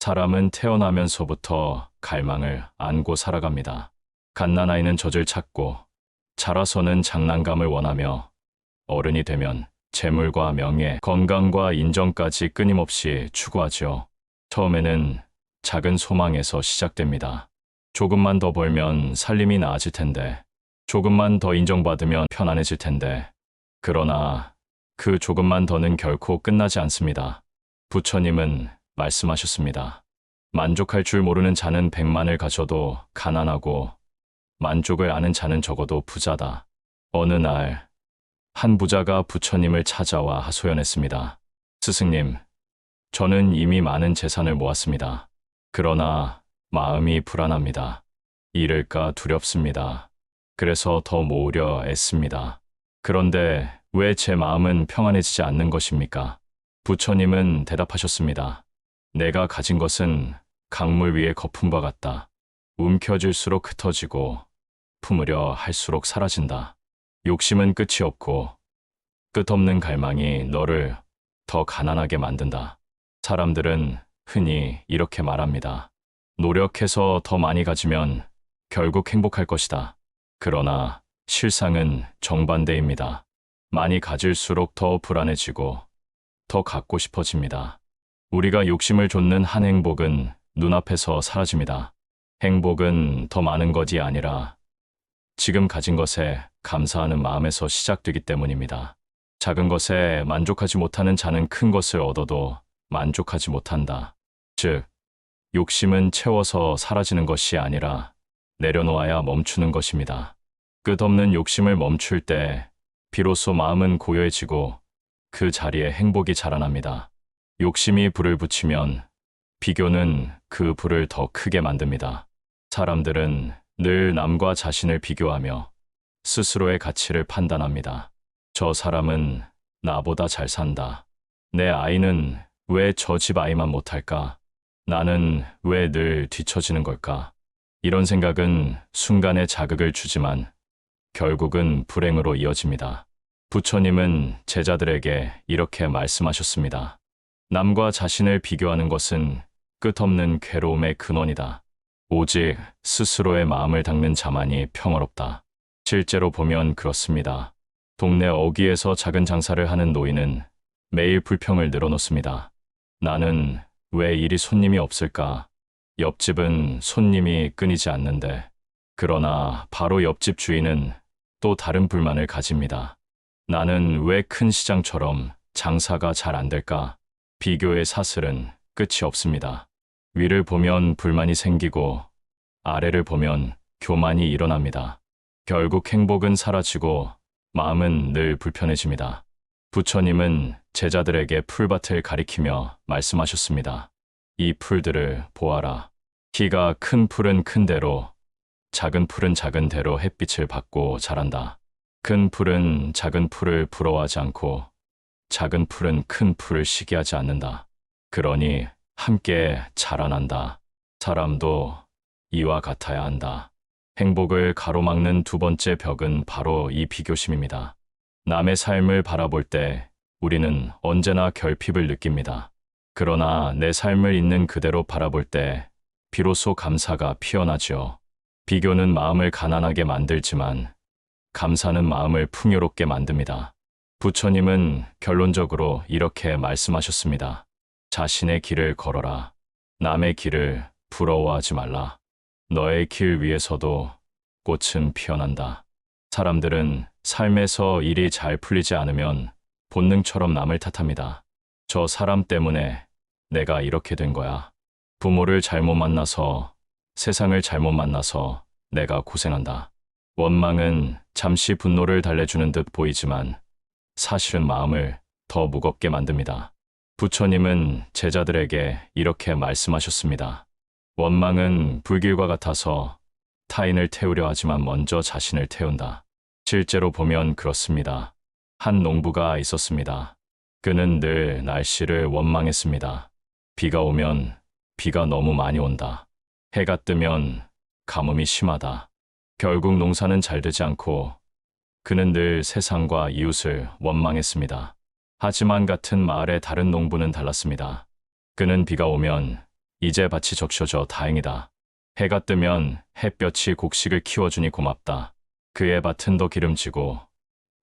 사람은 태어나면서부터 갈망을 안고 살아갑니다. 갓난아이는 젖을 찾고 자라서는 장난감을 원하며 어른이 되면 재물과 명예, 건강과 인정까지 끊임없이 추구하죠. 처음에는 작은 소망에서 시작됩니다. 조금만 더 벌면 살림이 나아질 텐데, 조금만 더 인정받으면 편안해질 텐데, 그러나 그 조금만 더는 결코 끝나지 않습니다. 부처님은 말씀하셨습니다. 만족할 줄 모르는 자는 백만을 가져도 가난하고 만족을 아는 자는 적어도 부자다. 어느 날, 한 부자가 부처님을 찾아와 하소연했습니다. 스승님, 저는 이미 많은 재산을 모았습니다. 그러나 마음이 불안합니다. 잃을까 두렵습니다. 그래서 더 모으려 애씁니다. 그런데 왜 제 마음은 평안해지지 않는 것입니까? 부처님은 대답하셨습니다. 내가 가진 것은 강물 위의 거품과 같다. 움켜쥘수록 흩어지고 품으려 할수록 사라진다. 욕심은 끝이 없고 끝없는 갈망이 너를 더 가난하게 만든다. 사람들은 흔히 이렇게 말합니다. 노력해서 더 많이 가지면 결국 행복할 것이다. 그러나 실상은 정반대입니다. 많이 가질수록 더 불안해지고 더 갖고 싶어집니다. 우리가 욕심을 좇는 한 행복은 눈앞에서 사라집니다. 행복은 더 많은 것이 아니라 지금 가진 것에 감사하는 마음에서 시작되기 때문입니다. 작은 것에 만족하지 못하는 자는 큰 것을 얻어도 만족하지 못한다. 즉, 욕심은 채워서 사라지는 것이 아니라 내려놓아야 멈추는 것입니다. 끝없는 욕심을 멈출 때 비로소 마음은 고요해지고 그 자리에 행복이 자라납니다. 욕심이 불을 붙이면 비교는 그 불을 더 크게 만듭니다. 사람들은 늘 남과 자신을 비교하며 스스로의 가치를 판단합니다. 저 사람은 나보다 잘 산다. 내 아이는 왜 저 집 아이만 못할까? 나는 왜 늘 뒤처지는 걸까? 이런 생각은 순간의 자극을 주지만 결국은 불행으로 이어집니다. 부처님은 제자들에게 이렇게 말씀하셨습니다. 남과 자신을 비교하는 것은 끝없는 괴로움의 근원이다. 오직 스스로의 마음을 닦는 자만이 평화롭다. 실제로 보면 그렇습니다. 동네 어귀에서 작은 장사를 하는 노인은 매일 불평을 늘어놓습니다. 나는 왜 이리 손님이 없을까? 옆집은 손님이 끊이지 않는데. 그러나 바로 옆집 주인은 또 다른 불만을 가집니다. 나는 왜 큰 시장처럼 장사가 잘 안 될까? 비교의 사슬은 끝이 없습니다. 위를 보면 불만이 생기고 아래를 보면 교만이 일어납니다. 결국 행복은 사라지고 마음은 늘 불편해집니다. 부처님은 제자들에게 풀밭을 가리키며 말씀하셨습니다. 이 풀들을 보아라. 키가 큰 풀은 큰 대로, 작은 풀은 작은 대로 햇빛을 받고 자란다. 큰 풀은 작은 풀을 부러워하지 않고, 작은 풀은 큰 풀을 시기하지 않는다. 그러니 함께 자라난다. 사람도 이와 같아야 한다. 행복을 가로막는 두 번째 벽은 바로 이 비교심입니다. 남의 삶을 바라볼 때 우리는 언제나 결핍을 느낍니다. 그러나 내 삶을 있는 그대로 바라볼 때 비로소 감사가 피어나죠. 비교는 마음을 가난하게 만들지만 감사는 마음을 풍요롭게 만듭니다. 부처님은 결론적으로 이렇게 말씀하셨습니다. 자신의 길을 걸어라. 남의 길을 부러워하지 말라. 너의 길 위에서도 꽃은 피어난다. 사람들은 삶에서 일이 잘 풀리지 않으면 본능처럼 남을 탓합니다. 저 사람 때문에 내가 이렇게 된 거야. 부모를 잘못 만나서, 세상을 잘못 만나서 내가 고생한다. 원망은 잠시 분노를 달래주는 듯 보이지만 사실은 마음을 더 무겁게 만듭니다. 부처님은 제자들에게 이렇게 말씀하셨습니다. 원망은 불길과 같아서 타인을 태우려 하지만 먼저 자신을 태운다. 실제로 보면 그렇습니다. 한 농부가 있었습니다. 그는 늘 날씨를 원망했습니다. 비가 오면 비가 너무 많이 온다. 해가 뜨면 가뭄이 심하다. 결국 농사는 잘 되지 않고 그는 늘 세상과 이웃을 원망했습니다. 하지만 같은 마을의 다른 농부는 달랐습니다. 그는 비가 오면 이제 밭이 적셔져 다행이다. 해가 뜨면 햇볕이 곡식을 키워주니 고맙다. 그의 밭은 더 기름지고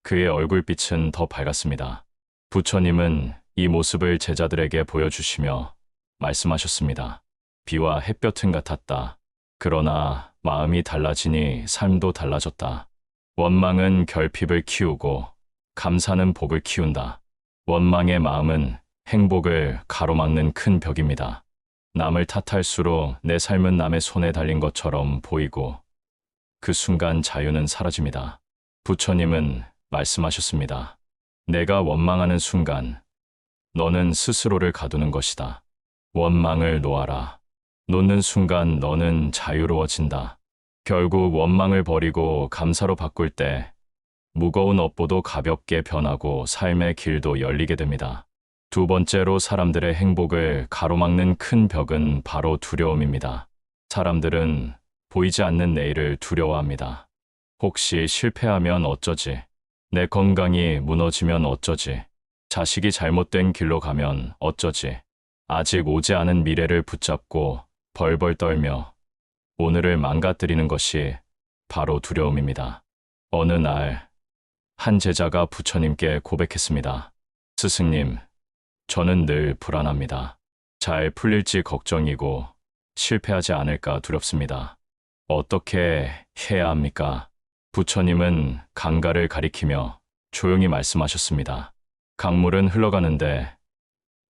그의 얼굴빛은 더 밝았습니다. 부처님은 이 모습을 제자들에게 보여주시며 말씀하셨습니다. 비와 햇볕은 같았다. 그러나 마음이 달라지니 삶도 달라졌다. 원망은 결핍을 키우고 감사는 복을 키운다. 원망의 마음은 행복을 가로막는 큰 벽입니다. 남을 탓할수록 내 삶은 남의 손에 달린 것처럼 보이고 그 순간 자유는 사라집니다. 부처님은 말씀하셨습니다. 내가 원망하는 순간 너는 스스로를 가두는 것이다. 원망을 놓아라. 놓는 순간 너는 자유로워진다. 결국 원망을 버리고 감사로 바꿀 때 무거운 업보도 가볍게 변하고 삶의 길도 열리게 됩니다. 두 번째로 사람들의 행복을 가로막는 큰 벽은 바로 두려움입니다. 사람들은 보이지 않는 내일을 두려워합니다. 혹시 실패하면 어쩌지? 내 건강이 무너지면 어쩌지? 자식이 잘못된 길로 가면 어쩌지? 아직 오지 않은 미래를 붙잡고 벌벌 떨며 오늘을 망가뜨리는 것이 바로 두려움입니다. 어느 날, 한 제자가 부처님께 고백했습니다. 스승님, 저는 늘 불안합니다. 잘 풀릴지 걱정이고 실패하지 않을까 두렵습니다. 어떻게 해야 합니까? 부처님은 강가를 가리키며 조용히 말씀하셨습니다. 강물은 흘러가는데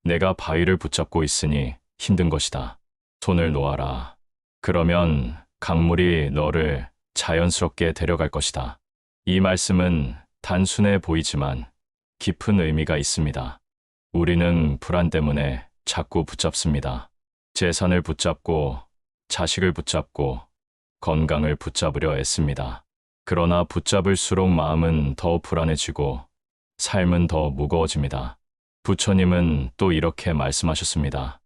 내가 바위를 붙잡고 있으니 힘든 것이다. 손을 놓아라. 그러면 강물이 너를 자연스럽게 데려갈 것이다. 이 말씀은 단순해 보이지만 깊은 의미가 있습니다. 우리는 불안 때문에 자꾸 붙잡습니다. 재산을 붙잡고 자식을 붙잡고 건강을 붙잡으려 애씁니다. 그러나 붙잡을수록 마음은 더 불안해지고 삶은 더 무거워집니다. 부처님은 또 이렇게 말씀하셨습니다.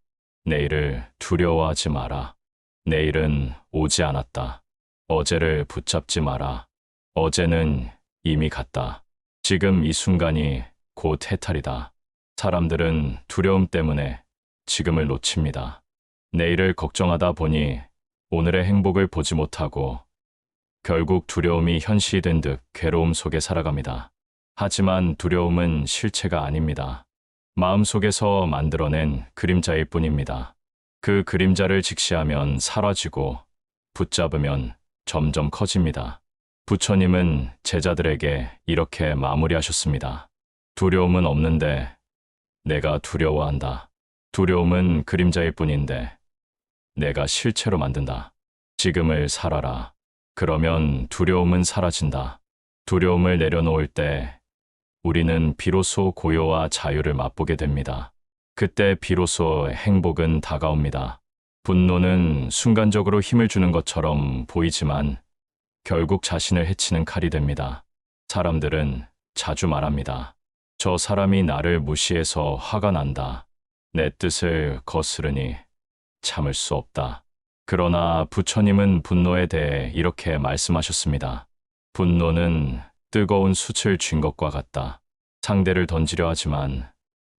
내일을 두려워하지 마라. 내일은 오지 않았다. 어제를 붙잡지 마라. 어제는 이미 갔다. 지금 이 순간이 곧 해탈이다. 사람들은 두려움 때문에 지금을 놓칩니다. 내일을 걱정하다 보니 오늘의 행복을 보지 못하고 결국 두려움이 현실이 된 듯 괴로움 속에 살아갑니다. 하지만 두려움은 실체가 아닙니다. 마음속에서 만들어낸 그림자일 뿐입니다. 그 그림자를 직시하면 사라지고 붙잡으면 점점 커집니다. 부처님은 제자들에게 이렇게 마무리하셨습니다. 두려움은 없는데 내가 두려워한다. 두려움은 그림자일 뿐인데 내가 실체로 만든다. 지금을 살아라. 그러면 두려움은 사라진다. 두려움을 내려놓을 때 우리는 비로소 고요와 자유를 맛보게 됩니다. 그때 비로소 행복은 다가옵니다. 분노는 순간적으로 힘을 주는 것처럼 보이지만 결국 자신을 해치는 칼이 됩니다. 사람들은 자주 말합니다. 저 사람이 나를 무시해서 화가 난다. 내 뜻을 거스르니 참을 수 없다. 그러나 부처님은 분노에 대해 이렇게 말씀하셨습니다. 분노는 뜨거운 숯을 쥔 것과 같다. 상대를 던지려 하지만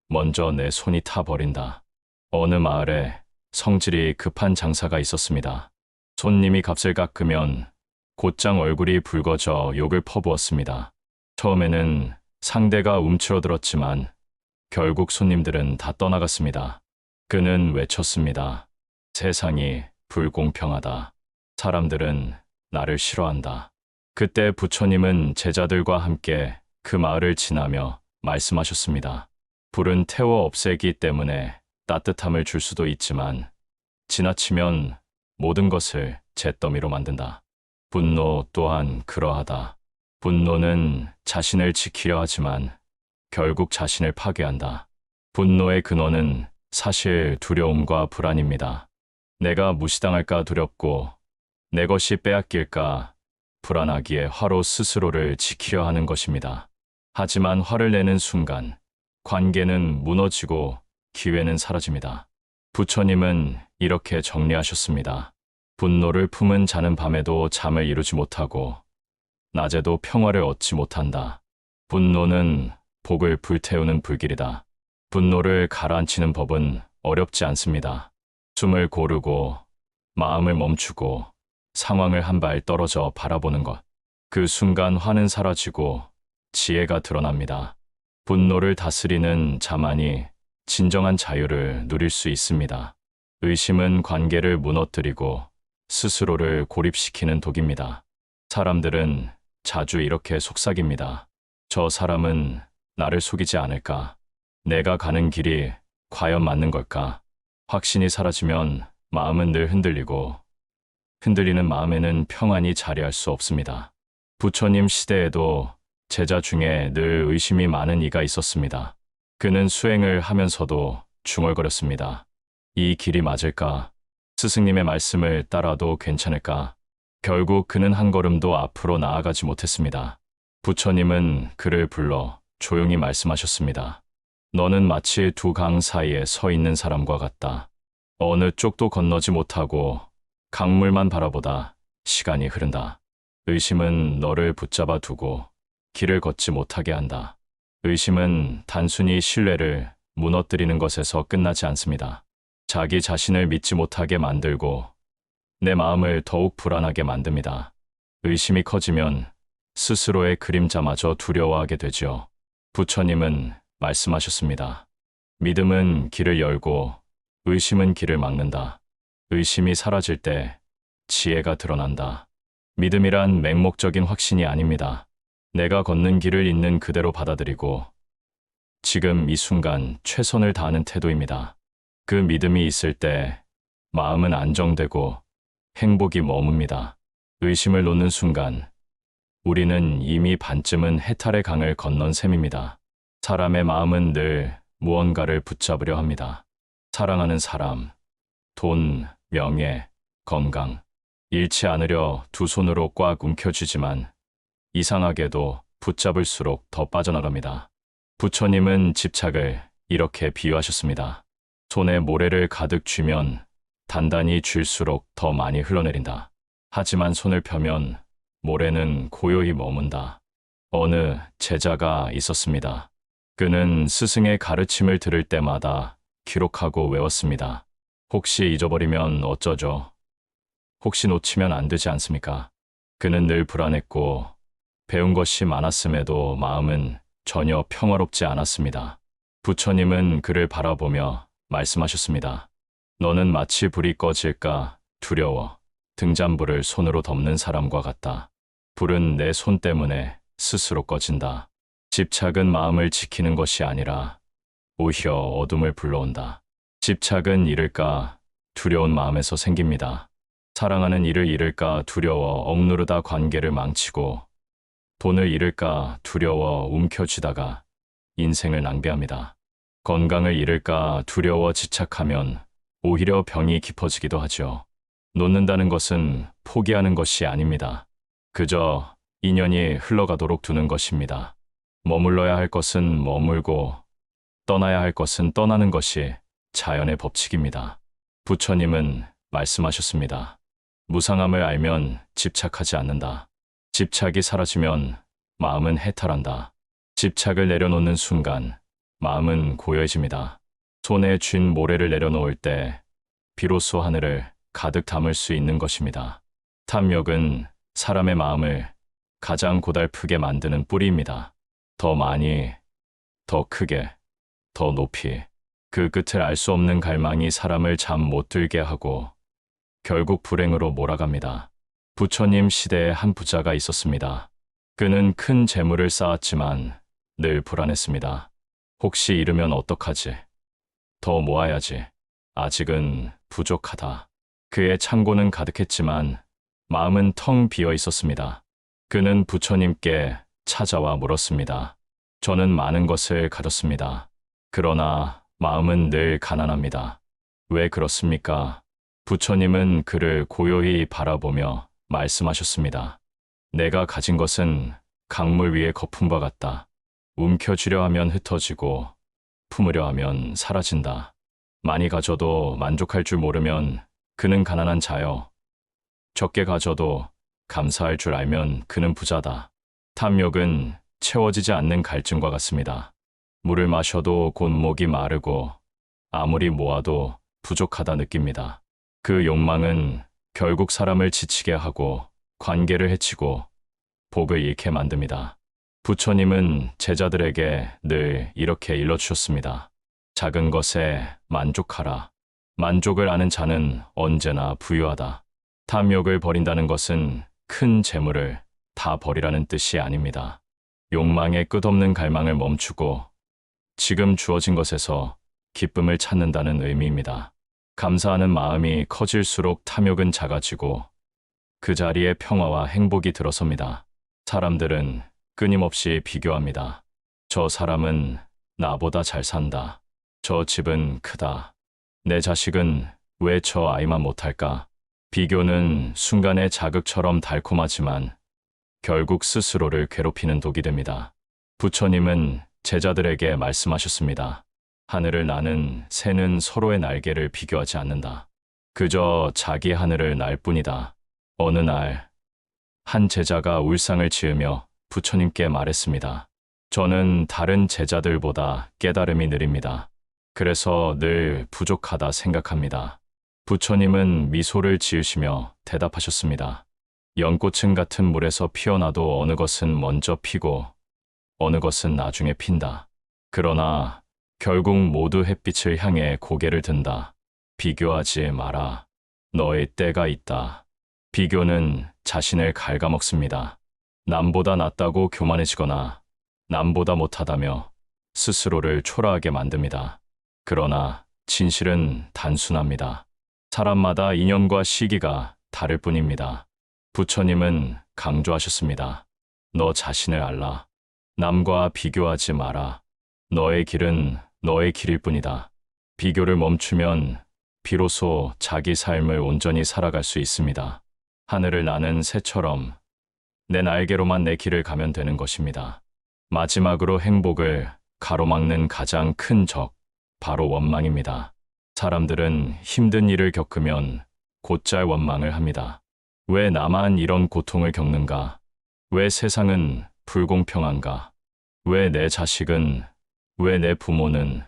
먼저 내 손이 타버린다. 어느 마을에 성질이 급한 장사가 있었습니다. 손님이 값을 깎으면 곧장 얼굴이 붉어져 욕을 퍼부었습니다. 처음에는 상대가 움츠러들었지만 결국 손님들은 다 떠나갔습니다. 그는 외쳤습니다. 세상이 불공평하다. 사람들은 나를 싫어한다. 그때 부처님은 제자들과 함께 그 마을을 지나며 말씀하셨습니다. 불은 태워 없애기 때문에 따뜻함을 줄 수도 있지만 지나치면 모든 것을 잿더미로 만든다. 분노 또한 그러하다. 분노는 자신을 지키려 하지만 결국 자신을 파괴한다. 분노의 근원은 사실 두려움과 불안입니다. 내가 무시당할까 두렵고 내 것이 빼앗길까 불안하기에 화로 스스로를 지키려 하는 것입니다. 하지만 화를 내는 순간 관계는 무너지고 기회는 사라집니다. 부처님은 이렇게 정리하셨습니다. 분노를 품은 자는 밤에도 잠을 이루지 못하고 낮에도 평화를 얻지 못한다. 분노는 복을 불태우는 불길이다. 분노를 가라앉히는 법은 어렵지 않습니다. 숨을 고르고 마음을 멈추고 상황을 한 발 떨어져 바라보는 것. 그 순간 화는 사라지고 지혜가 드러납니다. 분노를 다스리는 자만이 진정한 자유를 누릴 수 있습니다. 의심은 관계를 무너뜨리고 스스로를 고립시키는 독입니다. 사람들은 자주 이렇게 속삭입니다. 저 사람은 나를 속이지 않을까? 내가 가는 길이 과연 맞는 걸까? 확신이 사라지면 마음은 늘 흔들리고 흔들리는 마음에는 평안이 자리할 수 없습니다. 부처님 시대에도 제자 중에 늘 의심이 많은 이가 있었습니다. 그는 수행을 하면서도 중얼거렸습니다. 이 길이 맞을까? 스승님의 말씀을 따라도 괜찮을까? 결국 그는 한 걸음도 앞으로 나아가지 못했습니다. 부처님은 그를 불러 조용히 말씀하셨습니다. 너는 마치 두 강 사이에 서 있는 사람과 같다. 어느 쪽도 건너지 못하고 강물만 바라보다 시간이 흐른다. 의심은 너를 붙잡아 두고 길을 걷지 못하게 한다. 의심은 단순히 신뢰를 무너뜨리는 것에서 끝나지 않습니다. 자기 자신을 믿지 못하게 만들고 내 마음을 더욱 불안하게 만듭니다. 의심이 커지면 스스로의 그림자마저 두려워하게 되죠. 부처님은 말씀하셨습니다. 믿음은 길을 열고 의심은 길을 막는다. 의심이 사라질 때 지혜가 드러난다. 믿음이란 맹목적인 확신이 아닙니다. 내가 걷는 길을 있는 그대로 받아들이고 지금 이 순간 최선을 다하는 태도입니다. 그 믿음이 있을 때 마음은 안정되고 행복이 머뭅니다. 의심을 놓는 순간 우리는 이미 반쯤은 해탈의 강을 건넌 셈입니다. 사람의 마음은 늘 무언가를 붙잡으려 합니다. 사랑하는 사람, 돈, 명예, 건강, 잃지 않으려 두 손으로 꽉 움켜쥐지만 이상하게도 붙잡을수록 더 빠져나갑니다. 부처님은 집착을 이렇게 비유하셨습니다. 손에 모래를 가득 쥐면 단단히 쥘수록 더 많이 흘러내린다. 하지만 손을 펴면 모래는 고요히 머문다. 어느 제자가 있었습니다. 그는 스승의 가르침을 들을 때마다 기록하고 외웠습니다. 혹시 잊어버리면 어쩌죠? 혹시 놓치면 안 되지 않습니까? 그는 늘 불안했고 배운 것이 많았음에도 마음은 전혀 평화롭지 않았습니다. 부처님은 그를 바라보며 말씀하셨습니다. 너는 마치 불이 꺼질까 두려워 등잔불을 손으로 덮는 사람과 같다. 불은 내 손 때문에 스스로 꺼진다. 집착은 마음을 지키는 것이 아니라 오히려 어둠을 불러온다. 집착은 잃을까 두려운 마음에서 생깁니다. 사랑하는 이를 잃을까 두려워 억누르다 관계를 망치고 돈을 잃을까 두려워 움켜쥐다가 인생을 낭비합니다. 건강을 잃을까 두려워 지착하면 오히려 병이 깊어지기도 하죠. 놓는다는 것은 포기하는 것이 아닙니다. 그저 인연이 흘러가도록 두는 것입니다. 머물러야 할 것은 머물고 떠나야 할 것은 떠나는 것이 자연의 법칙입니다. 부처님은 말씀하셨습니다. 무상함을 알면 집착하지 않는다. 집착이 사라지면 마음은 해탈한다. 집착을 내려놓는 순간 마음은 고요해집니다. 손에 쥔 모래를 내려놓을 때 비로소 하늘을 가득 담을 수 있는 것입니다. 탐욕은 사람의 마음을 가장 고달프게 만드는 뿌리입니다. 더 많이, 더 크게, 더 높이. 그 끝을 알 수 없는 갈망이 사람을 잠 못 들게 하고 결국 불행으로 몰아갑니다. 부처님 시대에 한 부자가 있었습니다. 그는 큰 재물을 쌓았지만 늘 불안했습니다. 혹시 잃으면 어떡하지? 더 모아야지. 아직은 부족하다. 그의 창고는 가득했지만 마음은 텅 비어 있었습니다. 그는 부처님께 찾아와 물었습니다. 저는 많은 것을 가졌습니다. 그러나 마음은 늘 가난합니다. 왜 그렇습니까? 부처님은 그를 고요히 바라보며 말씀하셨습니다. 내가 가진 것은 강물 위의 거품과 같다. 움켜쥐려 하면 흩어지고 품으려 하면 사라진다. 많이 가져도 만족할 줄 모르면 그는 가난한 자요. 적게 가져도 감사할 줄 알면 그는 부자다. 탐욕은 채워지지 않는 갈증과 같습니다. 물을 마셔도 곧 목이 마르고 아무리 모아도 부족하다 느낍니다. 그 욕망은 결국 사람을 지치게 하고 관계를 해치고 복을 잃게 만듭니다. 부처님은 제자들에게 늘 이렇게 일러주셨습니다. 작은 것에 만족하라. 만족을 아는 자는 언제나 부유하다. 탐욕을 버린다는 것은 큰 재물을 다 버리라는 뜻이 아닙니다. 욕망의 끝없는 갈망을 멈추고 지금 주어진 것에서 기쁨을 찾는다는 의미입니다. 감사하는 마음이 커질수록 탐욕은 작아지고 그 자리에 평화와 행복이 들어섭니다. 사람들은 끊임없이 비교합니다. 저 사람은 나보다 잘 산다. 저 집은 크다. 내 자식은 왜 저 아이만 못할까? 비교는 순간의 자극처럼 달콤하지만 결국 스스로를 괴롭히는 독이 됩니다. 부처님은 제자들에게 말씀하셨습니다. 하늘을 나는 새는 서로의 날개를 비교하지 않는다. 그저 자기 하늘을 날 뿐이다. 어느 날, 한 제자가 울상을 지으며 부처님께 말했습니다. 저는 다른 제자들보다 깨달음이 느립니다. 그래서 늘 부족하다 생각합니다. 부처님은 미소를 지으시며 대답하셨습니다. 연꽃은 같은 물에서 피어나도 어느 것은 먼저 피고 어느 것은 나중에 핀다. 그러나 결국 모두 햇빛을 향해 고개를 든다. 비교하지 마라. 너의 때가 있다. 비교는 자신을 갉아먹습니다. 남보다 낫다고 교만해지거나 남보다 못하다며 스스로를 초라하게 만듭니다. 그러나 진실은 단순합니다. 사람마다 인연과 시기가 다를 뿐입니다. 부처님은 강조하셨습니다. 너 자신을 알라. 남과 비교하지 마라. 너의 길은 너의 길일 뿐이다. 비교를 멈추면 비로소 자기 삶을 온전히 살아갈 수 있습니다. 하늘을 나는 새처럼 내 날개로만 내 길을 가면 되는 것입니다. 마지막으로 행복을 가로막는 가장 큰 적, 바로 원망입니다. 사람들은 힘든 일을 겪으면 곧잘 원망을 합니다. 왜 나만 이런 고통을 겪는가? 왜 세상은 불공평한가? 왜 내 자식은, 왜 내 부모는,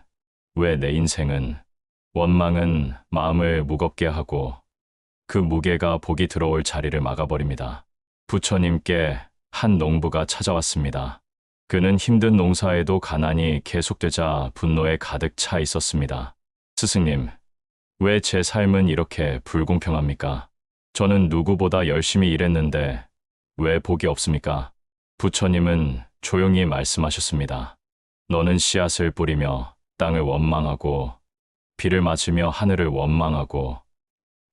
왜 내 인생은? 원망은 마음을 무겁게 하고 그 무게가 복이 들어올 자리를 막아버립니다. 부처님께 한 농부가 찾아왔습니다. 그는 힘든 농사에도 가난이 계속되자 분노에 가득 차 있었습니다. 스승님, 왜 제 삶은 이렇게 불공평합니까? 저는 누구보다 열심히 일했는데 왜 복이 없습니까? 부처님은 조용히 말씀하셨습니다. 너는 씨앗을 뿌리며 땅을 원망하고 비를 맞으며 하늘을 원망하고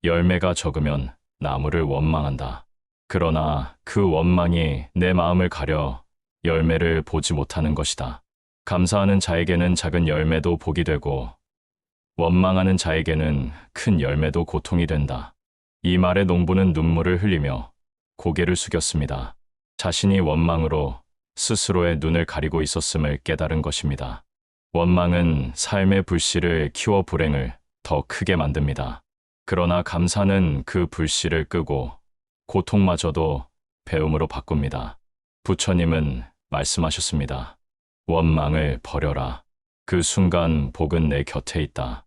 열매가 적으면 나무를 원망한다. 그러나 그 원망이 내 마음을 가려 열매를 보지 못하는 것이다. 감사하는 자에게는 작은 열매도 복이 되고 원망하는 자에게는 큰 열매도 고통이 된다. 이 말에 농부는 눈물을 흘리며 고개를 숙였습니다. 자신이 원망으로 스스로의 눈을 가리고 있었음을 깨달은 것입니다. 원망은 삶의 불씨를 키워 불행을 더 크게 만듭니다. 그러나 감사는 그 불씨를 끄고 고통마저도 배움으로 바꿉니다. 부처님은 말씀하셨습니다. 원망을 버려라. 그 순간 복은 내 곁에 있다.